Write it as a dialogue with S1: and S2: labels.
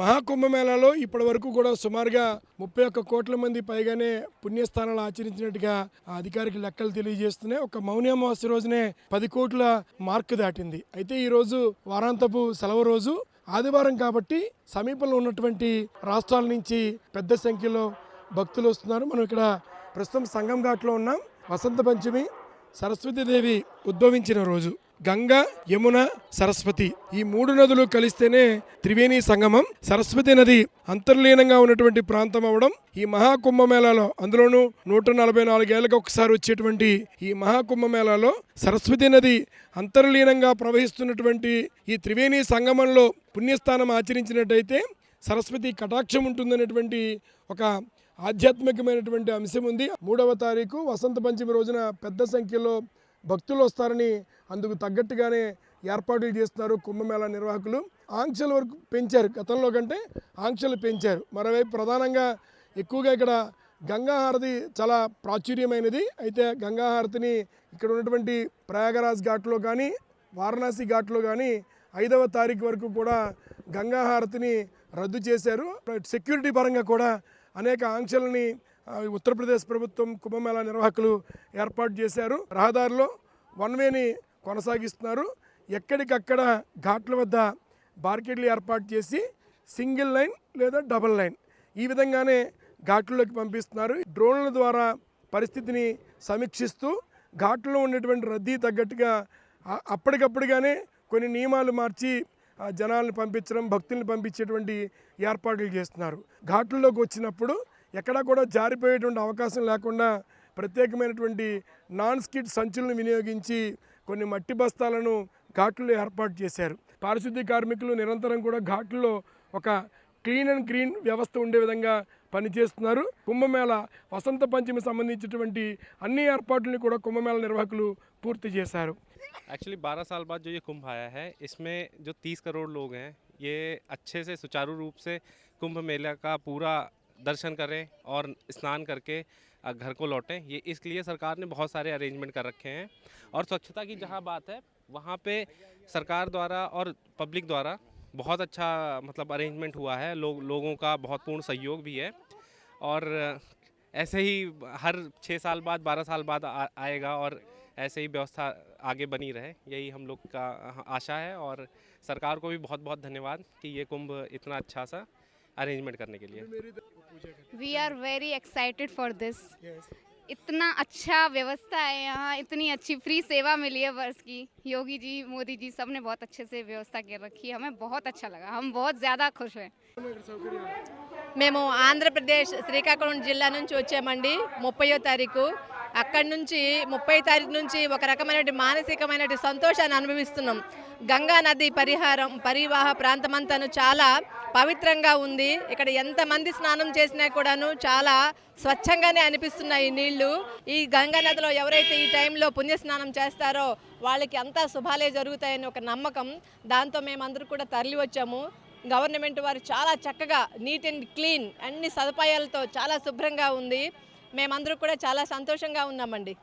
S1: మహాకుంభమేళాలో ఇప్పటి వరకు కూడా సుమారుగా ముప్పై ఒక్క కోట్ల మంది పైగానే పుణ్యస్థానాలు ఆచరించినట్టుగా అధికారిక లెక్కలు తెలియజేస్తున్నాయి. ఒక మౌన్యమావాస్య రోజునే పది కోట్ల మార్కు దాటింది. అయితే ఈ రోజు వారాంతపు సెలవు రోజు. ఆదివారం కాబట్టి సమీపంలో ఉన్నటువంటి రాష్ట్రాల నుంచి పెద్ద సంఖ్యలో భక్తులు వస్తున్నారు. మనం ఇక్కడ ప్రస్తుతం సంగం ఘాట్లో ఉన్నాం. వసంత పంచమి సరస్వతీదేవి ఉద్భవించిన రోజు. గంగా యమున సరస్వతి ఈ మూడు నదులు కలిస్తేనే త్రివేణి సంగమం సరస్వతి నది అంతర్లీనంగా ఉన్నటువంటి ప్రాంతం అవడం ఈ మహాకుంభమేళాలో అందులోనూ నూట నలభై నాలుగేళ్ళకు ఒకసారి వచ్చేటువంటి ఈ మహాకుంభమేళాలో సరస్వతి నది అంతర్లీనంగా ప్రవహిస్తున్నటువంటి ఈ త్రివేణి సంగమంలో పుణ్యస్థానం ఆచరించినట్టయితే సరస్వతి కటాక్షం ఉంటుందనేటువంటి ఒక ఆధ్యాత్మికమైనటువంటి అంశం ఉంది. మూడవ తారీఖు వసంత పంచమి రోజున పెద్ద సంఖ్యలో భక్తులు వస్తారని అందుకు తగ్గట్టుగానే ఏర్పాట్లు చేస్తున్నారు కుంభమేళా నిర్వాహకులు. ఆంక్షల వరకు పెంచారు. గతంలో కంటే ఆంక్షలు పెంచారు. మరోవైపు ప్రధానంగా ఎక్కువగా ఇక్కడ గంగాహారతి చాలా ప్రాచుర్యమైనది. అయితే గంగాహారతిని ఇక్కడ ఉన్నటువంటి ప్రయాగరాజ్ ఘాట్లో కానీ వారణాసి ఘాట్లో కానీ ఐదవ తారీఖు వరకు కూడా గంగాహారతిని రద్దు చేశారు. సెక్యూరిటీ పరంగా కూడా అనేక ఆంక్షలని ఉత్తరప్రదేశ్ ప్రభుత్వం కుంభమేళా నిర్వాహకులు ఏర్పాటు చేశారు. రహదారిలో వన్ వేని కొనసాగిస్తున్నారు. ఎక్కడికక్కడ ఘాట్ల వద్ద బార్కెట్లు ఏర్పాటు చేసి సింగిల్ లైన్ లేదా డబుల్ లైన్ ఈ విధంగానే ఘాట్లలోకి పంపిస్తున్నారు. డ్రోన్ల ద్వారా పరిస్థితిని సమీక్షిస్తూ ఘాట్లో ఉన్నటువంటి రద్దీ తగ్గట్టుగా అప్పటికప్పుడుగానే కొన్ని నియమాలు మార్చి జనాలను పంపించడం భక్తుల్ని పంపించేటువంటి ఏర్పాట్లు చేస్తున్నారు. ఘాట్లలోకి వచ్చినప్పుడు ఎక్కడా కూడా జారిపోయేటువంటి అవకాశం లేకుండా ప్రత్యేకమైనటువంటి నాన్ స్కిడ్ సంచులను వినియోగించి కొన్ని మట్టి బస్తాలను ఘాట్లలో ఏర్పాటు చేశారు పారిశుద్ధ్య కార్మికులు నిరంతరం కూడా ఘాట్లలో ఒక క్లీన్ అండ్ గ్రీన్ వ్యవస్థ ఉండే విధంగా పనిచేస్తున్నారు కుంభమేళ వసంత పంచమి సంబంధించినటువంటి అన్ని ఏర్పాట్లని కూడా కుంభమేళ నిర్వాహకులు పూర్తి చేశారు
S2: एक्चुअली 12 साल बाद जो ये कुंभ आया है इसमें जो 30 करोड़ लोग हैं ये अच्छे से सुचारू रूप से कुंभ मेला का पूरा दर्शन करें और स्नान करके घर को लौटें। ये इसलिए सरकार ने बहुत सारे अरेंजमेंट कर रखे हैं। और स्वच्छता की जहाँ बात है वहाँ पे सरकार द्वारा और पब्लिक द्वारा बहुत अच्छा मतलब अरेंजमेंट हुआ है। लोग लोगों का बहुत पूर्ण सहयोग भी है। और ऐसे ही हर छः साल बाद बारह साल बाद आ, आएगा और ऐसे ही व्यवस्था आगे बनी रहे। यही हम लोग का आशा है। और सरकार को भी बहुत बहुत धन्यवाद कि ये कुंभ इतना अच्छा सा अरेंजमेंट करने के लिए
S3: we are very excited for this इतना अच्छा व्यवस्था है यहाँ इतनी अच्छी फ्री सेवा मिली है बस की योगी जी मोदी जी सब ने बहुत अच्छे से व्यवस्था कर रखी है हमें बहुत अच्छा लगा हम बहुत ज़्यादा खुश हैं
S4: మేము ఆంధ్రప్రదేశ్ శ్రీకాకుళం జిల్లా నుంచి వచ్చామండి ముప్పయో తారీఖు అక్కడి నుంచి ముప్పై తారీఖు నుంచి ఒక రకమైన మానసికమైన సంతోషాన్ని అనుభవిస్తున్నాం. గంగా నది పరిహారం పరివాహ ప్రాంతమంతాను చాలా పవిత్రంగా ఉంది. ఇక్కడ ఎంతమంది స్నానం చేసినా కూడాను చాలా స్వచ్ఛంగానే అనిపిస్తున్నాయి నీళ్ళు. ఈ గంగా నదిలో ఎవరైతే ఈ టైంలో పుణ్యస్నానం చేస్తారో వాళ్ళకి అంతా శుభాలే జరుగుతాయని ఒక నమ్మకం. దాంతో మేమందరూ కూడా తరలి వచ్చాము. గవర్నమెంట్ వారు చాలా చక్కగా నీట్ అండ్ క్లీన్ అన్ని సదుపాయాలతో చాలా శుభ్రంగా ఉంది. మేమందరూ కూడా చాలా సంతోషంగా ఉన్నామండి.